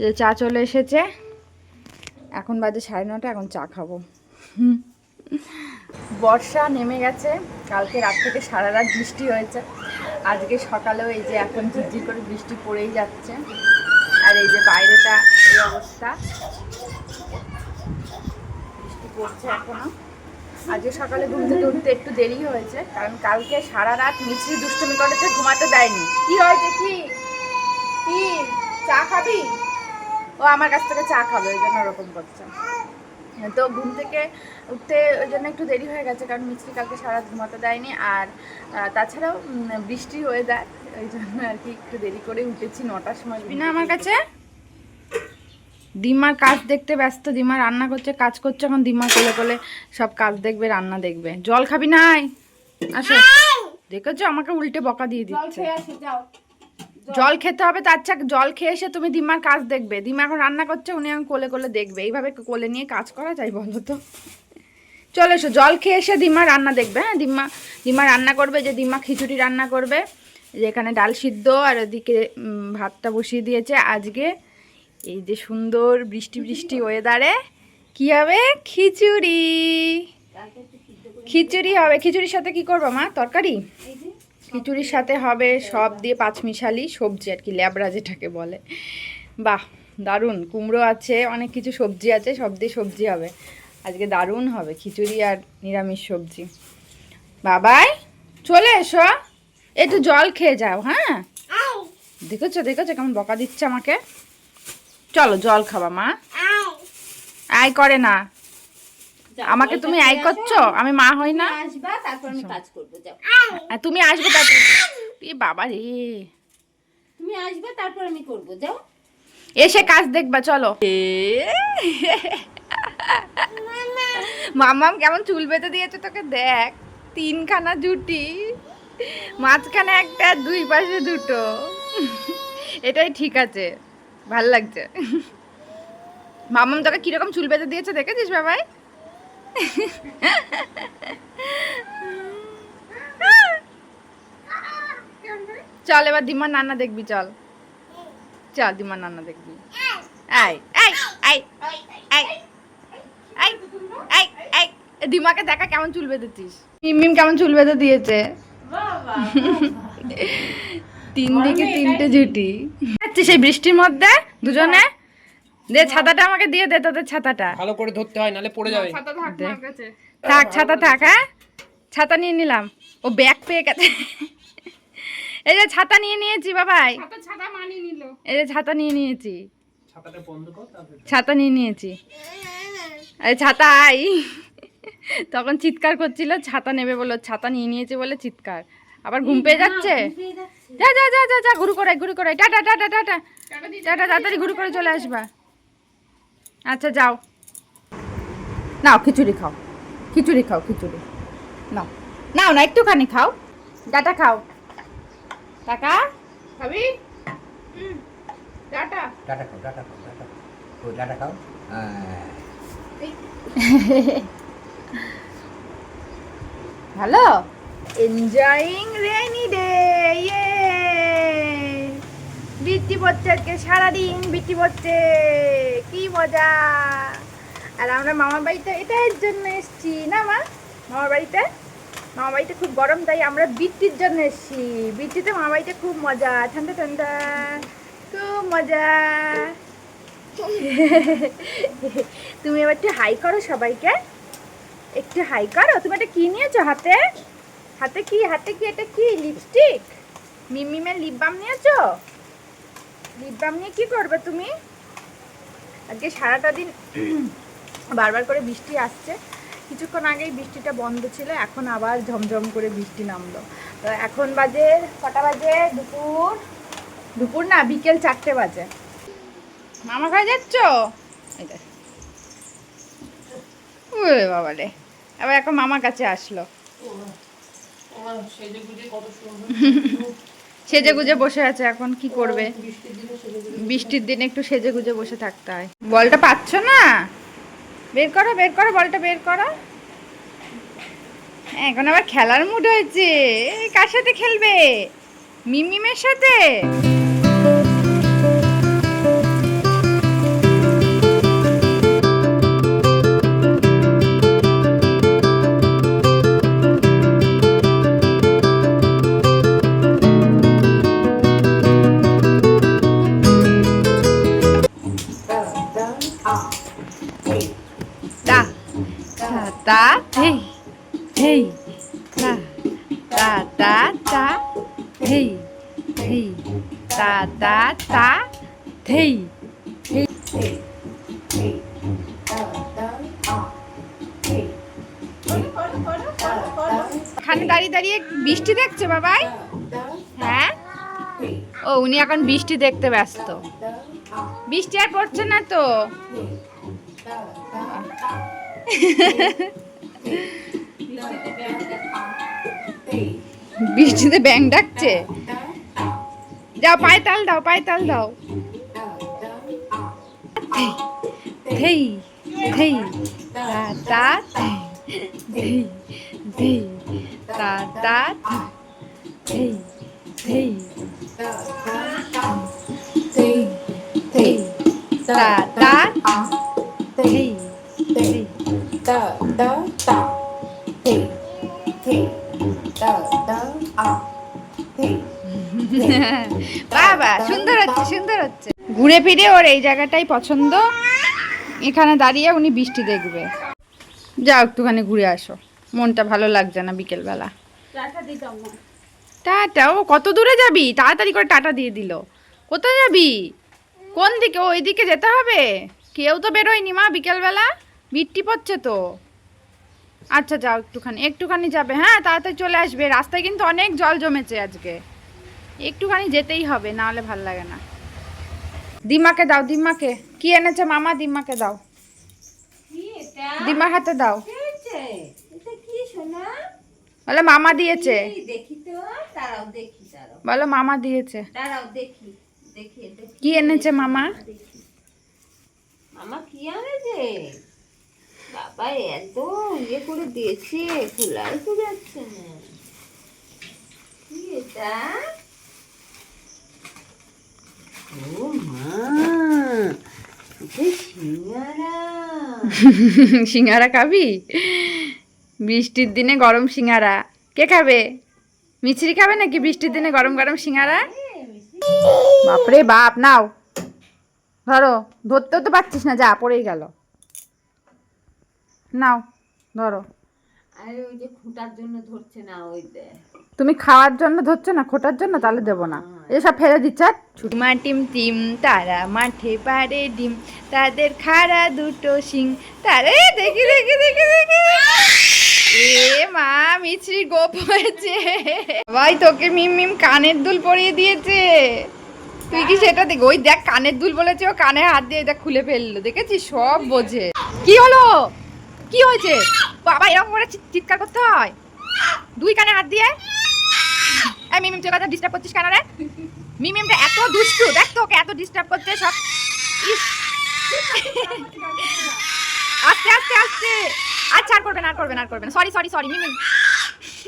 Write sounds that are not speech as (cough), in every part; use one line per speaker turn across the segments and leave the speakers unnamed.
যে চা চলে এসেছে। এখন বাজে সাড়ে নটা, এখন চা খাব। বর্ষা নেমে গেছে। কালকে রাত থেকে সারা রাত বৃষ্টি হয়েছে। আজকে সকালেও এই যে এখন ঝিরঝির করে বৃষ্টি পড়েই যাচ্ছে। আর এই যে বাইরেটা, এই অবস্থা। বৃষ্টি পড়ছে এখনও। আজকে সকালে ঘুম থেকে উঠতে একটু দেরি হয়েছে। কারণ কালকে সারা রাত মিছরি দুষ্টুমি করেছে ঘুমাতে দেয়নি। কি হয়েছে কি? চা খাবি? ও আমার কাছ থেকে চা খাবে ওই জন্য ওরকম করছে। তো ঘুম থেকে উঠতে ওই জন্য একটু দেরি হয়ে গেছে কারণ মিছরি কালকে সারা ঘুমাতে দেয়নি আর তাছাড়াও বৃষ্টি হয়ে যায় ওই জন্য আর কি একটু দেরি করে উঠেছি নটার সময় না আমার কাছে? দিমার কাজ দেখতে ব্যস্ত দিমা রান্না করছে কাজ করছে এখন দিমা কোলে কোলে সব কাজ দেখবে রান্না দেখবে। জল খাবি নাই আসো। দেখেছ? আমাকে উল্টে বকা দিয়ে দিচ্ছে। জল খেতে হবে তার চাক জল খেয়ে এসে তুমি দিমার কাজ দেখবে। দিমা এখন রান্না করছে উনি এখন কোলে কোলে দেখবে। এইভাবে কোলে নিয়ে কাজ করা যায় বলো তো? চলে এসো জল খেয়ে এসে দিমা রান্না দেখবে। হ্যাঁ দিমা দিমা রান্না করবে যে দিমা খিচুড়ি রান্না করবে। যে এখানে ডাল সিদ্ধ আর ওদিকে ভাতটা বসিয়ে দিয়েছে। আজকে এই যে সুন্দর বৃষ্টি বৃষ্টি ওয়েদারে কি হবে? খিচুড়ি। খিচুড়ি হবে। খিচুড়ির সাথে কি করব মা? তরকারি? খিচুড়ির সাথে হবে সব দিয়ে পাঁচমিশালি সবজি আর কি ল্যাবড়া যেটাকে বলে। বাহ দারুণ কুমড়ো আছে অনেক কিছু সবজি আছে সব দিয়ে সবজি হবে। আজকে দারুণ হবে খিচুড়ি আর নিরামিষ সবজি। বাবাই চলে এসো। একটু জল খেয়ে যাও হ্যাঁ? দেখেছ দেখেছ কেমন বকা দিচ্ছে আমাকে? চলো জল খাবা মা। আয় করে না। আমাকে তুমি আয় করছ? আমি মা হই না?
আসবা তারপর আমি কাজ করব যাও।
আর তুমি আসবে তারপর? এ বাবা রে।
তুমি আসবে তারপর আমি করব যাও।
এসে কাজ দেখবা চলো। মামাম কেমন চুল বেঁধে দিয়েছে তোকে দেখ। তিনখানা জুটি মাঝখানে একটা দুই পাশে দুটো। এটাই ঠিক আছে ভালো লাগছে। মামাম তোকে কীরকম চুল বেঁধে দিয়েছে দেখেছিস বাবাই? চল এবার দিমার নান্না দেখবি চল। চল দিমার নান্না দেখবি। আই আই আই আই আই আই আই দিমাকে দেখা কেমন চুল বেঁধেছিস? মিম কেমন চুল বেঁধে দিয়েছে? তিন দিকে তিনটে জুটি সেই বৃষ্টির মধ্যে দুজনে দে ছাতাটা আমাকে দিয়ে দে তোদের ছাতাটা।
ভালো করে ধরতে হয় নালে পড়ে যাবে।
থাক ছাতা থাক হ্যাঁ? ছাতা নিয়ে নিলাম। ও ব্যাগ পেয়ে গেছে। এই যে ছাতা নিয়ে নিয়েছি বাবাই। এই যে ছাতা নিয়ে নিয়েছি।
ছাতাটা বন্ধ কর তারপরে
ছাতা নিয়ে নিয়েছি। এই ছাতা আই। তখন চিৎকার করছিল ছাতা নেবে বলো ছাতা নিয়ে নিয়েছে বলে চিৎকার। আবার ঘুম পেয়ে যাচ্ছে? যা যা যা যা যা ঘুরু করাই ঘুরু করাই টাটা টাটা টাটা টাটা তাড়াতাড়ি ঘুরু করে চলে আসবা। আচ্ছা যাও। নাও খিচুড়ি খাও। খিচুড়ি খাও খিচুড়ি। নাও। নাও না একটুখানি খাও। ডাটা খাও। টাকা? খাবি ডাটা।
ডাটা খাও ডাটা খাও ডাটা ও ডাটা খাও?
হ্যালো এনজয়িং রেনি ডে ইয়ে বৃষ্টি পড়ছে সারাদিন বৃষ্টি পড়ছে। কি মজা। আর আমরা মামার বাড়িতে, এটার জন্য এসছি। না মা? মামার বাড়িতে? মামার বাড়িতে খুব গরম, তাই আমরা বৃষ্টির জন্য এসছি। বৃষ্টিতে মামার বাড়িতে খুব মজা। ঠান্ডা ঠান্ডা। খুব মজা। তুমি এবার একটু হাই করো সবাইকে। একটু হাই করো। তুমি এটা কি নিয়েছো হাতে? হাতে কি? হাতে কি এটা কি? লিপস্টিক? মিমিমের লিপ বাম নিয়েছো? লিপ বাম নিয়ে কি করবে তুমি? আজকে সারাটা দিন (clears throat) বারবার করে বৃষ্টি আসছে। কিছুক্ষণ আগেই বৃষ্টিটা বন্ধ ছিল এখন আবার ঝমঝম করে বৃষ্টি নামলো। তো এখন বাজে কটা বাজে? দুপুর? দুপুর না বিকেল চারটে বাজে। মামা খাই যাচ্ছ। ওরে বাবা রে। আবার এখন মামার কাছে আসলো। (laughs) সেজে গুজে বসে আছে এখন কি করবে? বৃষ্টির দিনে একটু সেজে গুজে বসে থাকতে হয়। বলটা পাচ্ছ না? বের করো বের করো বলটা বের করো। হ্যাঁ, এখন আবার খেলার মুড হয়েছে। কার সাথে খেলবে? মিমিমের সাথে? তা তা থেই থেই তা তা তা থেই এখানে দাঁড়িয়ে দাঁড়িয়ে বৃষ্টি দেখছে বাবাই? হ্যাঁ? ও, উনি এখন বৃষ্টি দেখতে ব্যস্ত। বৃষ্টি আর পড়ছে না তো? বৃষ্টিতে ব্যাং ডাকছে যাও পায়ে তাল দাও পায়ে তাল দাও থেই থেই তা তা থেই থেই তা তা থেই থেই থেই তা তা থেই থেই বাবা সুন্দর হচ্ছে সুন্দর হচ্ছে। ঘুরে ফিরে ওর এই জায়গাটাই পছন্দ। এখানে দাঁড়িয়ে উনি বৃষ্টি দেখবে। যাও একটুখানি ঘুরে আসো। মনটা ভালো লাগছে না বিকেলবেলা।
টাটা
ও কত দূরে যাবি? তাড়াতাড়ি করে টাটা দিয়ে দিল। কোথায় যাবি? কোন দিকে? ওই দিকে যেতে হবে? কেউ তো বেরোয়নি মা বিকেলবেলা। বৃষ্টি পড়ছে তো। আচ্ছা যাও একটুখানি। একটুখানি যাবে। হ্যাঁ তাড়াতাড়ি চলে আসবে। রাস্তায় কিন্তু অনেক জল জমেছে আজকে। একটুখানি যেতেই হবে, না হলে ভালো লাগে না। দিমাকে দাও, দিমাকে। কি এনেছে মামা? দিমাকে দাও। দিমার হাতে দাও। বলে মামা দিয়েছে। বলো মামা দিয়েছে। কি এনেছে মামা?
মামা কি আনেছে বাবা এত ইয়ে করে দিয়েছে খোলাই তো যাচ্ছে না। কি এটা? ও মা সিঙ্গারা। (laughs)
সিঙ্গারা খাবি? বৃষ্টির দিনে গরম সিঙ্গারা। কে খাবে? মিছরি খাবে নাকি বৃষ্টির দিনে গরম গরম সিঙ্গারা? বাপরে বাপ নাও। ধরো ধরতেও তো পারছিস না যা পড়েই গেল। নাও ধরো।
আরে ওই যে খুঁটার জন্য ধরছে না ওই
তুমি খাওয়ার জন্য ধরছো না খোটার জন্য? তাহলে দেবো না। এসব ফেলে দিচ্ছে ছুটমা টিম টিম তারা মাঠে পারে ডিম। তাদের খাড়া দুটো শিং। তারে দেখি দেখি দেখি দেখি। এ মা মিছরি গোপ হয়েছে। ভাই তোকে মিম মিম কানের দুল পরিয়ে দিয়েছে। তুই কি সেটা দেখ ওই দেখ কানের দুল বলেছে ও কানে হাত দিয়ে দেখ খুলে ফেলল। দেখেছিস? সব বোঝে। কি হলো? কি হয়েছে? বাবা, এরকম করে চিৎ- চিৎকার করতে হয়। দুই কানে হাত দিয়ে। এই মিমিম তুই কথা ডিস্টার্ব করছিস কেন রে? মিমিমটা এত দুষ্টু, দেখ তো ওকে এত ডিস্টার্ব করছে সব। আস্তে আস্তে আস্তে। আচ্ছা আর করবে না, আর করবে না, আর করবে না। সরি সরি সরি মিমিম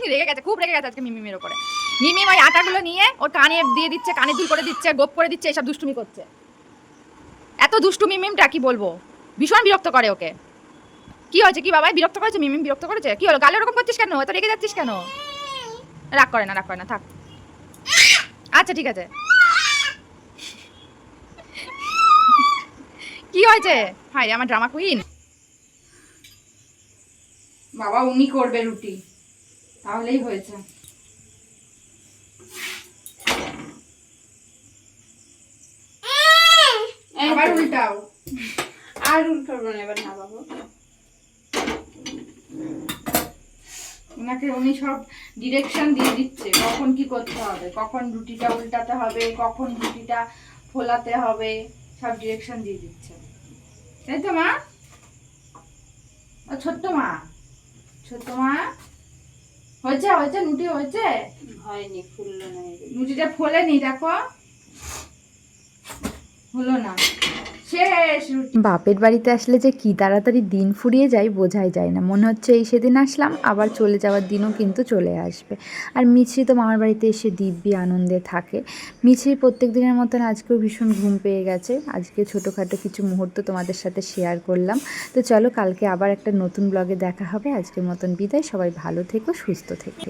রেগে গেছে, খুব রেগে গেছে আজকে মিমিমের ওপরে মিমিম ওই আটাগুলো নিয়ে ওর কানে দিয়ে দিচ্ছে, কানে দুল করে দিচ্ছে, গোপ করে দিচ্ছে, এসব দুষ্টুমি করছে। এত দুষ্টু মিমিমটা কি বলব? ভীষণ বিরক্ত করে ওকে। কি হয়েছে? কি বাবা বিরক্ত করেছে? মিমিম বিরক্ত করেছে? কি হলো? গালে ওরকম করছিস কেন? এত রেগে যাচ্ছিস কেন? রাগ করে না রাগ করে না থাক। আচ্ছা ঠিক আছে। কি হয়েছে? হাই আমার ড্রামা কুইন বাবা উনি করবে রুটি। তাহলেই হয়েছে। আবার উল্টাও।
আর উল্টো না এবার না বাবু।
ওনাকে উনি সব ডিরেকশন দিয়ে দিচ্ছে কখন কি করতে হবে কখন রুটিটা উল্টাতে হবে কখন রুটিটা ফোলাতে হবে সব ডিরেকশন দিয়ে দিচ্ছে। তাই তো মা? ছোট্ট মা? ছোট্ট মা? হয়েছে হয়েছে রুটি হয়েছে?
হয়নি ফুললো না।
রুটিটা ফোলেনি দেখো। হলো না।
বাপের বাড়িতে আসলে যে কি তাড়াতাড়ি দিন ফুরিয়ে যায় বোঝাই যায় না। মনে হচ্ছে এই সেদিন আসলাম, আবার চলে যাওয়ার দিনও কিন্তু চলে আসবে। আর মিছরি তো মামার বাড়িতে এসে দিব্যি আনন্দে থাকে। মিছরি প্রত্যেক দিনের মতন আজকেও ভীষণ ঘুম পেয়ে গেছে। আজকে ছোটোখাটো কিছু মুহূর্ত তোমাদের সাথে শেয়ার করলাম। তো চলো কালকে আবার একটা নতুন ব্লগে দেখা হবে। আজকের মতন বিদায়। সবাই ভালো থেকো, সুস্থ থেকো।